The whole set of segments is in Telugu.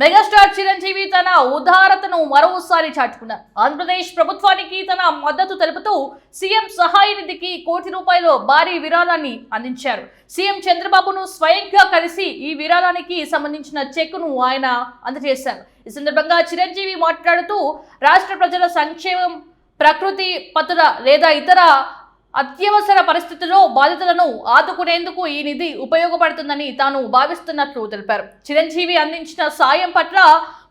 మెగాస్టార్ చిరంజీవి తన ఉదారతను మరోసారి చాటుకున్నారు ఆంధ్రప్రదేశ్ ప్రభుత్వానికి తన మద్దతు తెలుపుతూ సీఎం సహాయ నిధికి కోటి రూపాయలు భారీ విరాళాన్ని అందించారు. సీఎం చంద్రబాబును స్వయంగా కలిసి ఈ విరాళానికి సంబంధించిన చెక్కును ఆయన అందజేశారు. ఈ సందర్భంగా చిరంజీవి మాట్లాడుతూ రాష్ట్ర ప్రజల సంక్షేమం ప్రకృతి పతుల లేదా ఇతర అత్యవసర పరిస్థితుల్లో బాధితులను ఆదుకునేందుకు ఈ నిధి ఉపయోగపడుతుందని తాను భావిస్తున్నట్లు తెలిపారు. చిరంజీవి అందించిన సాయం పట్ల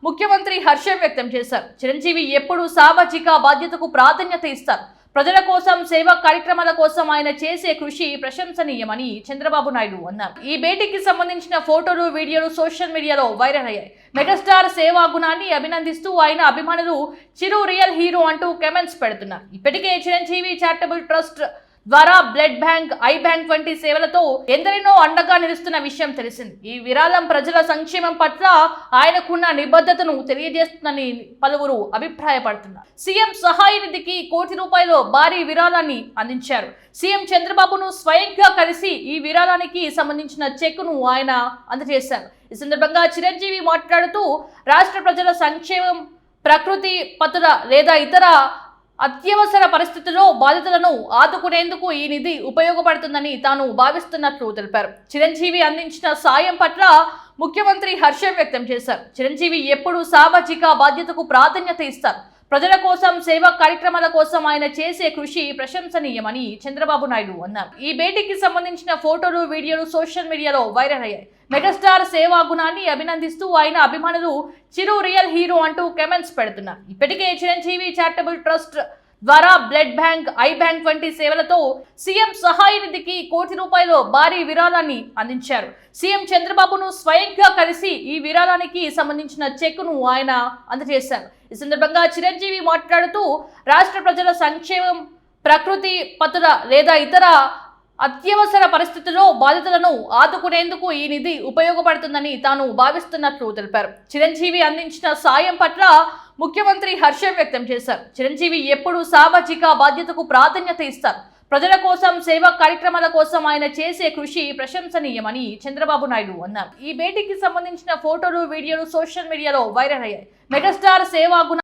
ముఖ్యమంత్రి హర్షం వ్యక్తం చేశారు. చిరంజీవి ఎప్పుడూ సామాజిక బాధ్యతకు ప్రాధాన్యత ఇస్తారు. ప్రజల కోసం సేవా కార్యక్రమాల కోసం ఆయన చేసే కృషి ప్రశంసనీయమని చంద్రబాబు నాయుడు అన్నారు. ఈ భేటీకి సంబంధించిన ఫోటోలు వీడియోలు సోషల్ మీడియాలో వైరల్ అయ్యాయి. మెగాస్టార్ సేవా గుణాన్ని అభినందిస్తూ ఆయన అభిమానులు చిరు రియల్ హీరో అంటూ కమెంట్స్ పెడుతున్నారు. ఇప్పటికే చిరంజీవి చారిటబుల్ ట్రస్ట్ ద్వారా బ్లడ్ బ్యాంక్ ఐ బ్యాంక్ వంటి సేవలతో ఎందరినో అండగా నిలుస్తున్న విషయం తెలిసింది. ఈ విరాళం ప్రజల సంక్షేమం పట్ల ఆయనకున్న నిబద్ధతను తెలియజేస్తుందని పలువురు అభిప్రాయపడుతున్నారు. సీఎం సహాయ నిధికి కోటి రూపాయలు భారీ విరాళాన్ని అందించారు. సీఎం చంద్రబాబును స్వయంగా కలిసి ఈ విరాళానికి సంబంధించిన చెక్కును ఆయన అందజేశారు. ఈ సందర్భంగా చిరంజీవి మాట్లాడుతూ రాష్ట్ర ప్రజల సంక్షేమం ప్రకృతి పతుల లేదా ఇతర అత్యవసర పరిస్థితుల్లో బాధితులను ఆదుకునేందుకు ఈ నిధి ఉపయోగపడుతుందని తాను భావిస్తున్నట్లు తెలిపారు. చిరంజీవి అందించిన సాయం పట్ల ముఖ్యమంత్రి హర్షం వ్యక్తం చేశారు. చిరంజీవి ఎప్పుడూ సామాజిక బాధ్యతకు ప్రాధాన్యత ఇస్తారు. ప్రజల కోసం సేవా కార్యక్రమాల కోసం ఆయన చేసే కృషి ప్రశంసనీయమని చంద్రబాబు నాయుడు అన్నారు. ఈ భేటీకి సంబంధించిన ఫోటోలు వీడియోలు సోషల్ మీడియాలో వైరల్ అయ్యాయి. మెగాస్టార్ సేవా గుణాన్ని అభినందిస్తూ ఆయన అభిమానులు చిరు రియల్ హీరో అంటూ కమెంట్స్ పెడుతున్నారు. ఇప్పటికే చిరంజీవి చారిటబుల్ ట్రస్ట్ ద్వారా బ్లడ్ బ్యాంక్ ఐ బ్యాంక్ వంటి సేవలతో సీఎం సహాయ నిధికి కోటి రూపాయలు భారీ విరాళాన్ని అందించారు. సీఎం చంద్రబాబును స్వయంగా కలిసి ఈ విరాళానికి సంబంధించిన చెక్కును ఆయన అందజేశారు. ఈ సందర్భంగా చిరంజీవి మాట్లాడుతూ రాష్ట్ర ప్రజల సంక్షేమం ప్రకృతి పతుల లేదా ఇతర అత్యవసర పరిస్థితుల్లో బాధితులను ఆదుకునేందుకు ఈ నిధి ఉపయోగపడుతుందని తాను భావిస్తున్నట్లు తెలిపారు. చిరంజీవి అందించిన సాయం పట్ల ముఖ్యమంత్రి హర్షం వ్యక్తం చేశారు. చిరంజీవి ఎప్పుడూ సామాజిక బాధ్యతకు ప్రాధాన్యత ఇస్తారు. ప్రజల కోసం సేవా కార్యక్రమాల కోసం ఆయన చేసే కృషి ప్రశంసనీయమని చంద్రబాబు నాయుడు అన్నారు. ఈ భేటీకి సంబంధించిన ఫోటోలు వీడియోలు సోషల్ మీడియాలో వైరల్ అయ్యాయి. మెగాస్టార్ సేవా గుణ